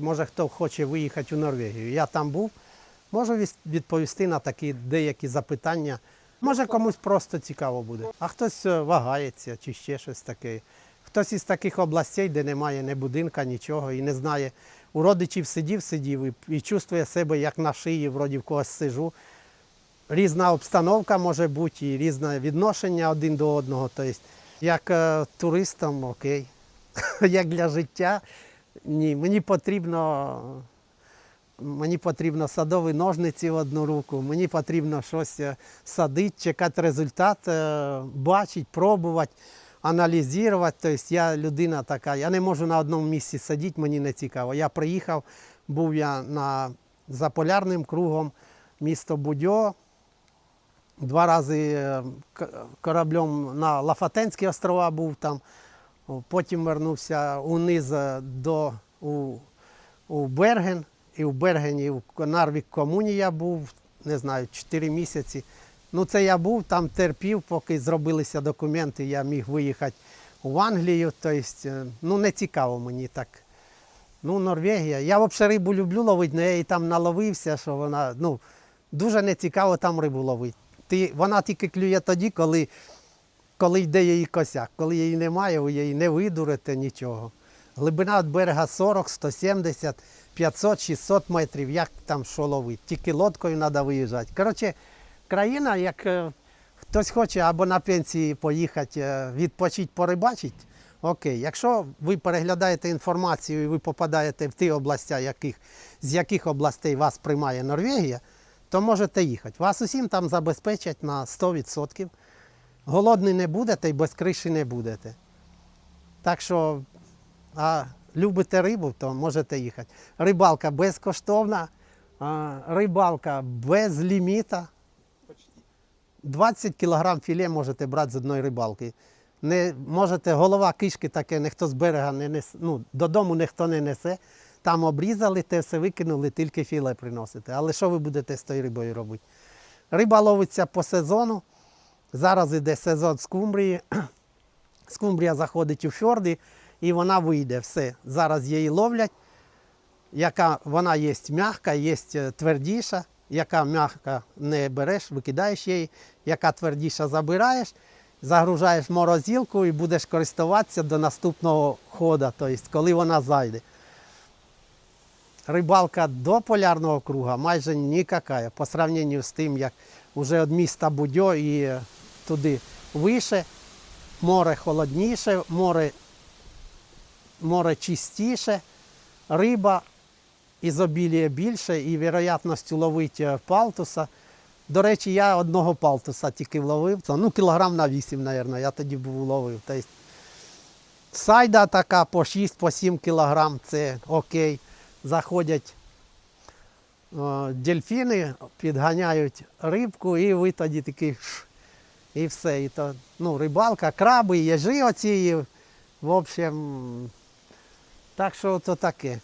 Може, хто хоче виїхати у Норвегію. Я там був, можу відповісти на такі деякі запитання. Може, комусь просто цікаво буде. А хтось е, вагається чи ще щось таке. Хтось із таких областей, де немає ні будинка, нічого, і не знає. У родичів сидів, сидів і, і чувствує себе, як на шиї, вроді в когось сижу. Різна обстановка може бути, і різне відношення один до одного. Тобто, як е, туристам, окей. як для життя, ні, мені потрібно. Мені потрібно садові ножниці в одну руку, мені потрібно щось е, садити, чекати результат, е, бачити, пробувати, аналізувати. Тобто я людина така, я не можу на одному місці сидіти, мені не цікаво. Я приїхав, був я на, за полярним кругом, місто Будьо, два рази е, кораблем на Лафатенські острова був там, потім вернувся униз е, до, у, у Берген. І в Бергені, в Нарвік комуні я був, не знаю, 4 місяці. Ну, це я був, там терпів, поки зробилися документи, я міг виїхати в Англію. Тобто, е, ну, не цікаво мені так. Ну, Норвегія. Я взагалі рибу люблю ловити, але я її там наловився, що вона ну, дуже не цікаво там рибу ловити. Ти, вона тільки клює тоді, коли, коли йде її косяк. Коли її немає, ви її не видурите нічого. Глибина від берега 40, 170, 500, 600 метрів, як там що ловити. Тільки лодкою треба виїжджати. Коротше, країна, як е, хтось хоче або на пенсії поїхати, е, відпочити, порибачити, окей. Якщо ви переглядаєте інформацію і ви попадаєте в ті області, яких, з яких областей вас приймає Норвегія, то можете їхати. Вас усім там забезпечать на 100%. Голодний не будете і без криші не будете. Так що, а любите рибу, то можете їхати. Рибалка безкоштовна, рибалка без ліміта. 20 кг філе можете брати з одної рибалки. Не можете, голова кишки таке, ніхто з берега не несе, ну, додому ніхто не несе. Там обрізали, те все викинули, тільки філе приносите. Але що ви будете з тою рибою робити? Риба ловиться по сезону. Зараз іде сезон скумбрії. Скумбрія заходить у фьорди і вона вийде. Все. Зараз її ловлять. Яка вона є м'яка, є твердіша, яка м'яка не береш, викидаєш її, яка твердіша забираєш, загружаєш в морозилку і будеш користуватися до наступного ходу, тобто коли вона зайде. Рибалка до полярного круга майже ніяка по сравненню з тим, як вже від міста Будьо і е, туди вище, море холодніше, море, море чистіше, риба ізобілія більше і вероятність ловити е, палтуса. До речі, я одного палтуса тільки вловив. Ну, кілограм на 8, мабуть, я тоді був ловив. Тобто, сайда така по 6-7 кілограм, це окей. Заходять о, дельфіни, підганяють рибку, і ви тоді такий і все. І то, ну, рибалка, краби, єжи оці. В общем, так що то таке.